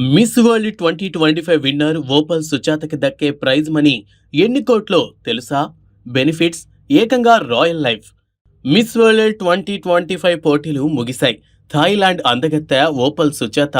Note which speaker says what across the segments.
Speaker 1: Miss World twenty twenty five winner Opal సుజాతకి దక్కే prize money ఎన్ని కోట్లో తెలుసా? బెనిఫిట్స్ ఏకంగా royal life. Miss World twenty twenty five పోటీలు ముగిశాయి. థాయిలాండ్ అందగత్తె Opal Suchata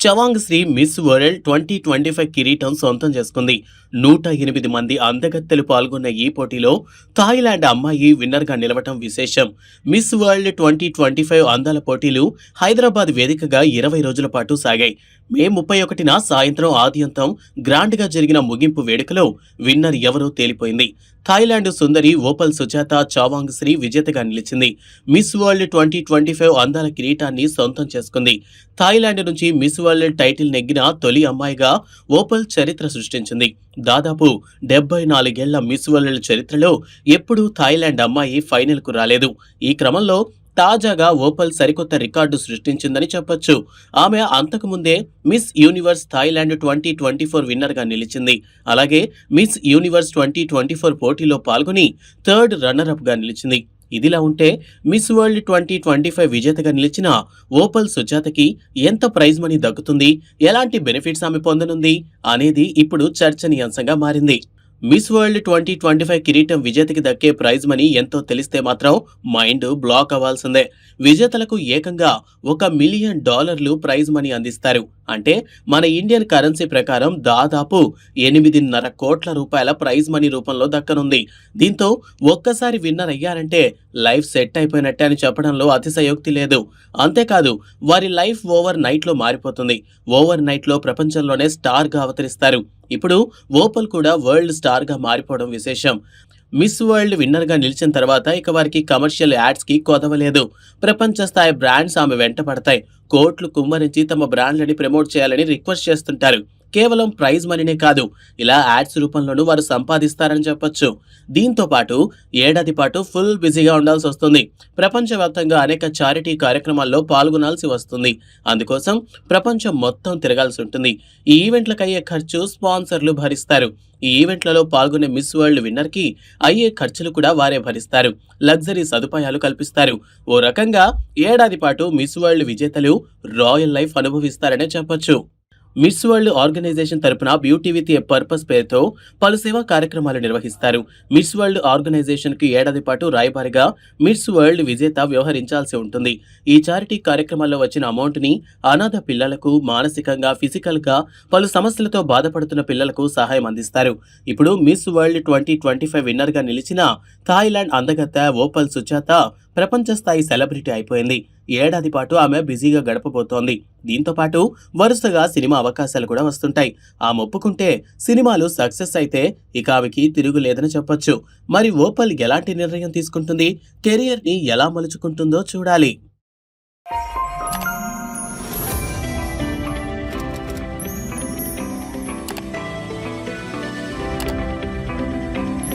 Speaker 1: Chuangsri Miss World twenty twenty five కిరీటం సొంతం చేసుకుంది. నూట ఎనిమిది మంది అందగత్తెలు పాల్గొన్న ఈ పోటీలో థాయిలాండ్ అమ్మాయి విన్నర్గా నిలవటం విశేషం. Miss World twenty twenty five అందాల పోటీలు హైదరాబాద్ వేదికగా ఇరవై రోజుల పాటు సాగాయి. మే ముప్పై ఒకటిన సాయంత్రం ఆద్యంతం గ్రాండ్గా జరిగిన ముగింపు వేడుకలో విన్నర్ ఎవరో తేలిపోయింది. థాయిలాండ్ సుందరి ఓపల్ సుజాత చావాంగ్ శ్రీ విజేతగా నిలిచింది. Miss World twenty twenty five అందాల కిరీటాన్ని సొంతం చేసుకుంది. థాయిలాండ్ నుంచి మిస్ వరల్డ్ టైటిల్ నెగ్గిన తొలి అమ్మాయిగా ఓపల్ చరిత్ర సృష్టించింది. దాదాపు డెబ్బై నాలుగేళ్ళ మిస్ వరల్డ్ చరిత్రలో ఎప్పుడూ థాయిలాండ్ అమ్మాయి ఫైనల్కు రాలేదు. ఈ క్రమంలో తాజాగా ఓపల్ సరికొత్త రికార్డు సృష్టించిందని చెప్పొచ్చు. ఆమె అంతకుముందే Miss Universe Thailand twenty twenty four విన్నర్గా నిలిచింది. అలాగే Miss Universe twenty twenty four పోటీలో పాల్గొని థర్డ్ రన్నర్అప్గా నిలిచింది. ఇదిలా ఉంటే Miss World twenty twenty five విజేతగా నిలిచిన ఓపల్ సుజాతకి ఎంత ప్రైజ్ మనీ దక్కుతుంది? ఎలాంటి బెనిఫిట్స్ ఆమె పొందనుంది? అనేది ఇప్పుడు చర్చనీయాంశంగా మారింది. Miss World twenty twenty five కిరీటం విజేతకి దక్కే ప్రైజ్ మనీ ఎంతో తెలిస్తే మాత్రం మైండ్ బ్లాక్ అవ్వాల్సిందే. విజేతలకు ఏకంగా ఒక మిలియన్ డాలర్లు ప్రైజ్ మనీ అందిస్తారు. అంటే మన ఇండియన్ కరెన్సీ ప్రకారం దాదాపు ఎనిమిదిన్నర కోట్ల రూపాయల ప్రైజ్ మనీ రూపంలో దక్కనుంది. దీంతో ఒక్కసారి విన్నర్ అయ్యారంటే లైఫ్ సెట్ అయిపోయినట్టే అని చెప్పడంలో అతిశయోక్తి లేదు. అంతేకాదు వారి లైఫ్ ఓవర్ నైట్లో మారిపోతుంది. ఓవర్ నైట్లో ప్రపంచంలోనే స్టార్గా అవతరిస్తారు. ఇప్పుడు ఓపల్ కూడా వరల్డ్ స్టార్గా మారిపోవడం విశేషం. మిస్ వరల్డ్ విన్నర్గా నిలిచిన తర్వాత ఇక వారికి కమర్షియల్ యాడ్స్కి కొదవలేదు. ప్రపంచ స్థాయి బ్రాండ్స్ ఆమె వెంట పడతాయి. కోట్లు కుమ్మరించి తమ బ్రాండ్లని ప్రమోట్ చేయాలని రిక్వెస్ట్ చేస్తుంటారు. కేవలం ప్రైజ్ మనీనే కాదు ఇలా యాడ్స్ రూపంలోనూ వారు సంపాదిస్తారని చెప్పొచ్చు. దీంతో పాటు ఏడాది పాటు ఫుల్ బిజీగా ఉండాల్సి వస్తుంది. ప్రపంచవ్యాప్తంగా అనేక చారిటీ కార్యక్రమాల్లో పాల్గొనాల్సి వస్తుంది. అందుకోసం ప్రపంచం మొత్తం తిరగాల్సి ఉంటుంది. ఈ ఈవెంట్లకు అయ్యే ఖర్చు స్పాన్సర్లు భరిస్తారు. ఈ ఈవెంట్లలో పాల్గొనే మిస్ వరల్డ్ విన్నర్కి అయ్యే ఖర్చులు కూడా వారే భరిస్తారు. లగ్జరీ సదుపాయాలు కల్పిస్తారు. ఓ రకంగా ఏడాది పాటు మిస్ వరల్డ్ విజేతలు రాయల్ లైఫ్ అనుభవిస్తారనే చెప్పొచ్చు. మిస్ వరల్డ్ ఆర్గనైజేషన్ తరపున బ్యూటీ విత్ ఏ పర్పస్ పేరుతో పలు సేవా కార్యక్రమాలు నిర్వహిస్తారు. మిస్ వరల్డ్ ఆర్గనైజేషన్కి ఏడాది పాటు రాయబారిగా మిస్ వరల్డ్ విజేత వ్యవహరించాల్సి ఉంటుంది. ఈ చారిటీ కార్యక్రమాల్లో వచ్చిన అమౌంట్ని అనాథ పిల్లలకు మానసికంగా ఫిజికల్గా పలు సమస్యలతో బాధపడుతున్న పిల్లలకు సహాయం అందిస్తారు. ఇప్పుడు Miss World twenty twenty five విన్నర్గా నిలిచిన థాయిలాండ్ అందగత్త ఓపల్ సుజాత ప్రపంచ స్థాయి సెలబ్రిటీ అయిపోయింది. ఏడాది పాటు ఆమె బిజీగా గడపబోతోంది. దీంతో పాటు వరుసగా సినిమా అవకాశాలు కూడా వస్తుంటాయి. ఆమె ఒప్పుకుంటే సినిమాలు సక్సెస్ అయితే ఇక ఆమెకి తిరుగులేదని చెప్పొచ్చు. మరి ఓపల్ ఎలాంటి నిర్ణయం తీసుకుంటుంది? కెరియర్ని ఎలా మలుచుకుంటుందో చూడాలి.